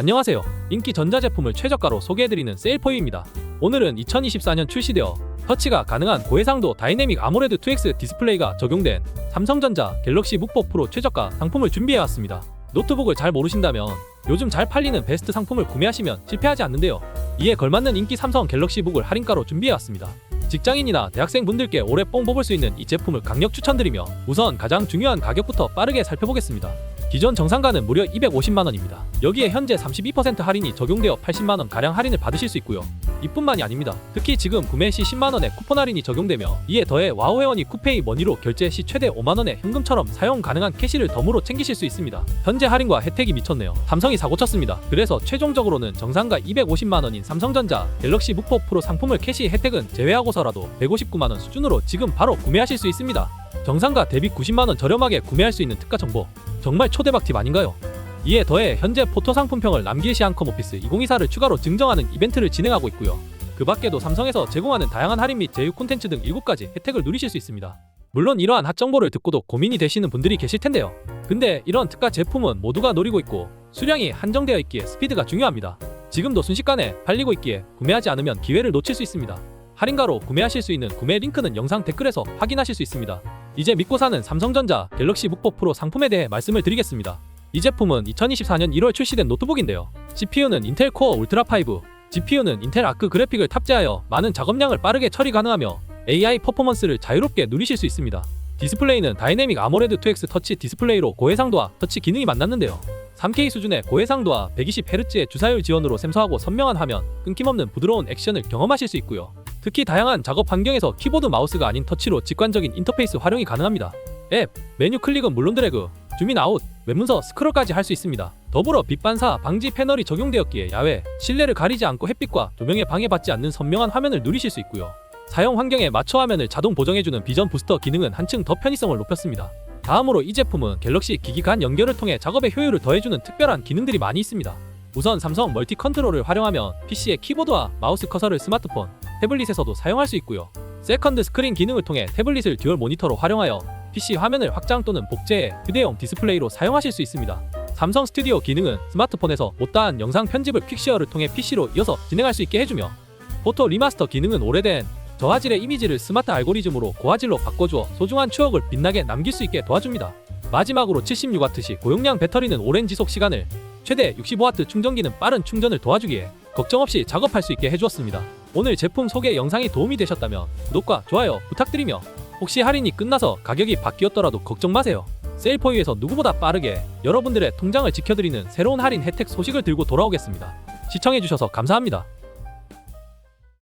안녕하세요. 인기 전자제품을 최저가로 소개해드리는 세일포유입니다. 오늘은 2024년 출시되어 터치가 가능한 고해상도 다이내믹 아모레드 2X 디스플레이가 적용된 삼성전자 갤럭시 묵보 프로 최저가 상품을 준비해왔습니다. 노트북을 잘 모르신다면 요즘 잘 팔리는 베스트 상품을 구매하시면 실패하지 않는데요. 이에 걸맞는 인기 삼성 갤럭시 북을 할인가로 준비해왔습니다. 직장인이나 대학생분들께 오래 뽕 뽑을 수 있는 이 제품을 강력 추천드리며 우선 가장 중요한 가격부터 빠르게 살펴보겠습니다. 기존 정상가는 무려 250만원입니다. 여기에 현재 32% 할인이 적용되어 80만원 가량 할인을 받으실 수 있고요. 이뿐만이 아닙니다. 특히 지금 구매 시 10만원의 쿠폰 할인이 적용되며 이에 더해 와우 회원이 쿠페이 머니로 결제 시 최대 5만원의 현금처럼 사용 가능한 캐시를 덤으로 챙기실 수 있습니다. 현재 할인과 혜택이 미쳤네요. 삼성이 사고 쳤습니다. 그래서 최종적으로는 정상가 250만원인 삼성전자 갤럭시 묵포 프로 상품을 캐시 혜택은 제외하고서라도 159만원 수준으로 지금 바로 구매하실 수 있습니다. 정상가 대비 90만원 저렴하게 구매할 수 있는 특가 정보 정말 초대박 팁 아닌가요? 이에 더해 현재 포토 상품평을 남길 시안컴 오피스 2024를 추가로 증정하는 이벤트를 진행하고 있고요. 그 밖에도 삼성에서 제공하는 다양한 할인 및 제휴 콘텐츠 등 7가지 혜택을 누리실 수 있습니다. 물론 이러한 핫 정보를 듣고도 고민이 되시는 분들이 계실 텐데요. 근데 이런 특가 제품은 모두가 노리고 있고 수량이 한정되어 있기에 스피드가 중요합니다. 지금도 순식간에 팔리고 있기에 구매하지 않으면 기회를 놓칠 수 있습니다. 할인가로 구매하실 수 있는 구매 링크는 영상 댓글에서 확인하실 수 있습니다. 이제 믿고 사는 삼성전자 갤럭시 묵보 프로 상품에 대해 말씀을 드리겠습니다. 이 제품은 2024년 1월 출시된 노트북인데요. CPU는 인텔 코어 울트라 5, GPU는 인텔 아크 그래픽을 탑재하여 많은 작업량을 빠르게 처리 가능하며 AI 퍼포먼스를 자유롭게 누리실 수 있습니다. 디스플레이는 다이내믹 아모레드 2X 터치 디스플레이로 고해상도와 터치 기능이 만났는데요. 3K 수준의 고해상도와 120Hz의 주사율 지원으로 생소하고 선명한 화면, 끊김없는 부드러운 액션을 경험하실 수 있고요. 특히 다양한 작업 환경에서 키보드 마우스가 아닌 터치로 직관적인 인터페이스 활용이 가능합니다. 앱, 메뉴 클릭은 물론 드래그, 줌인 아웃, 웹문서 스크롤까지 할 수 있습니다. 더불어 빛 반사 방지 패널이 적용되었기에 야외, 실내를 가리지 않고 햇빛과 조명에 방해받지 않는 선명한 화면을 누리실 수 있고요. 사용 환경에 맞춰 화면을 자동 보정해주는 비전 부스터 기능은 한층 더 편의성을 높였습니다. 다음으로 이 제품은 갤럭시 기기 간 연결을 통해 작업의 효율을 더해주는 특별한 기능들이 많이 있습니다. 우선 삼성 멀티 컨트롤을 활용하면 PC의 키보드와 마우스 커서를 스마트폰, 태블릿에서도 사용할 수 있고요. 세컨드 스크린 기능을 통해 태블릿을 듀얼 모니터로 활용하여 PC 화면을 확장 또는 복제해 휴대용 디스플레이로 사용하실 수 있습니다. 삼성 스튜디오 기능은 스마트폰에서 못다한 영상 편집을 퀵시어를 통해 PC로 이어서 진행할 수 있게 해주며 포토 리마스터 기능은 오래된 저화질의 이미지를 스마트 알고리즘으로 고화질로 바꿔주어 소중한 추억을 빛나게 남길 수 있게 도와줍니다. 마지막으로 76W 고용량 배터리는 오랜 지속 시간을 최대 65W 충전기는 빠른 충전을 도와주기에 걱정 없이 작업할 수 있게 해주었습니다. 오늘 제품 소개 영상이 도움이 되셨다면 구독과 좋아요 부탁드리며 혹시 할인이 끝나서 가격이 바뀌었더라도 걱정 마세요. 세일포유에서 누구보다 빠르게 여러분들의 통장을 지켜드리는 새로운 할인 혜택 소식을 들고 돌아오겠습니다. 시청해주셔서 감사합니다.